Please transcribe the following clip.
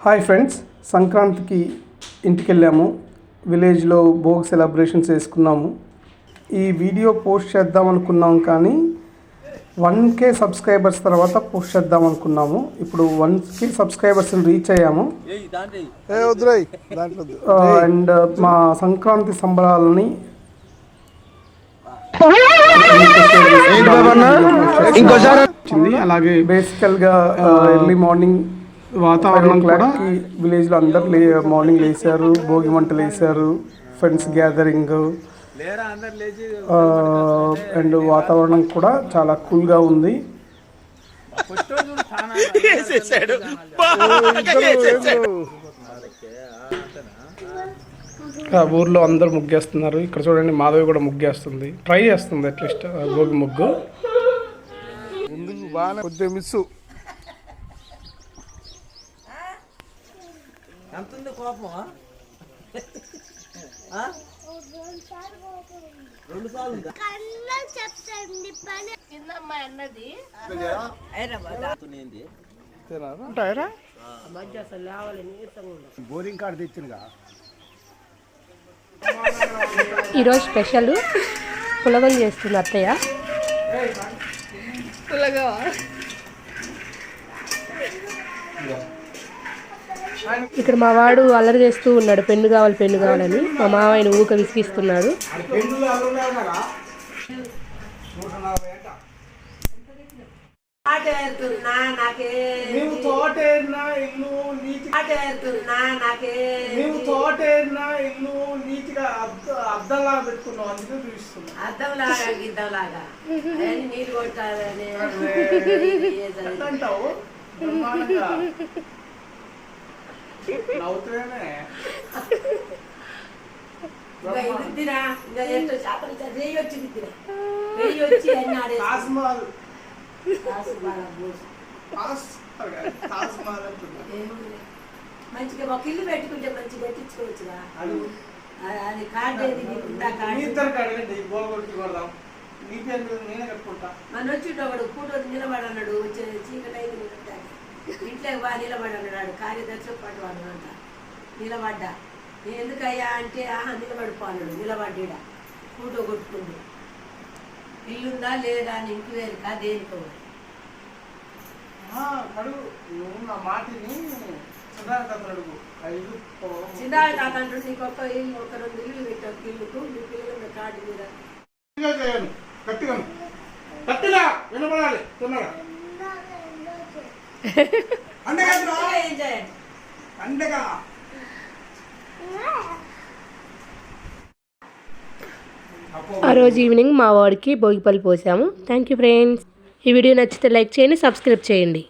Hi friends సంక్రాంతికి ఇంటికి వెళ్ళాము విలేజ్లో భోగ్ సెలబ్రేషన్స్ చేసుకున్నాము. ఈ వీడియో పోస్ట్ చేద్దాం అనుకున్నాం కానీ వన్ కే సబ్స్క్రైబర్స్ తర్వాత పోస్ట్ చేద్దాం అనుకున్నాము ఇప్పుడు వన్ కే సబ్స్క్రైబర్స్ రీచ్ అయ్యాము. అండ్ మా సంక్రాంతి సంబరాలని అలాగే బేసికల్గా ఎర్లీ మార్నింగ్ వాతావరణం కూడా విలేజ్లో అందరు లే మార్నింగ్ లేచారు భోగి మంటలు వేసారు ఫ్రెండ్స్ గ్యాదరింగ్ అండ్ వాతావరణం కూడా చాలా కూల్గా ఉంది. ఆ, ఊర్లో అందరూ ముగ్గేస్తున్నారు. ఇక్కడ చూడండి మాధవి కూడా ముగ్గేస్తుంది. ట్రై చేస్తుంది అట్లీస్ట్ భోగి ముగ్గు. కొద్దిగా మిస్సు ఎంతుంది కోపం రెండు సార్లు ఉందా? చెప్తాండి పని కిందమ్మ అన్నది ఏంది? ఉంటాయరా ఈరోజు స్పెషల్ పులగం చేస్తుంది అత్తయ్య. ఇక్కడ మా వాడు అల్లరి చేస్తూ ఉన్నాడు. పెన్ను కావాలి పెన్ను కావాలని. మా మావయ్యను ఊక విసిగిస్తున్నాడు. అద్దంలా పెట్టుకున్నాం అందుకే చూపిస్తున్నాం అద్దం లాగా గిద్దం లాగా అవన్నీ నీళ్ళు కొట్టాలని అంటావు? బ్రహ్మాండంగా నవ్వుతూనే. ఇంకా ఇది తినా ఇంకా ఎంతో చేపలు వచ్చి? మంచిగా ఒక ఇల్లు పెట్టుకుంటే మంచిగా పెట్టించుకోవచ్చుగా అడుగు అది- కార్డు ఏది నీకు ఉందా మీ కార్డు ఇద్దరికి అడగండి గోల కొట్టి కొడదాం. నీ పేరు మీద నేనే కట్టుకుంటా. మన వచ్చి ఒకడు కూటో నిలబడన్నాడు వచ్చే చీకటి. ఇంట్లోకి బా నిలబడన్నాడు కార్యదర్శి పాటు వాడు అంట. నిలబడ్డా. ఎందుకయ్యా? అంటే ఆహా నిలబడిపోన్నాడు నిలబడ్డా కూటో కొట్టుకుంది. ఇల్లుందా లేదా అని ఇంటి దేనికో అడుగు. ఐదు చిన్నాడు తాత అంటుండు నీకు ఒక్క ఇల్లు ఒక రెండు ఇల్లు పెట్టావు ఒక ఇల్లుకు. మీ పిల్లలు కార్డు మీద. గట్టిగా వినపడాలి. తిన్నాడా ఆ రోజు ఈవినింగ్ మా వాడికి భోగిపల్లి పోసాము. థ్యాంక్ యూ ఫ్రెండ్స్ ఈ వీడియో నచ్చితే లైక్ చేయండి సబ్స్క్రైబ్ చేయండి.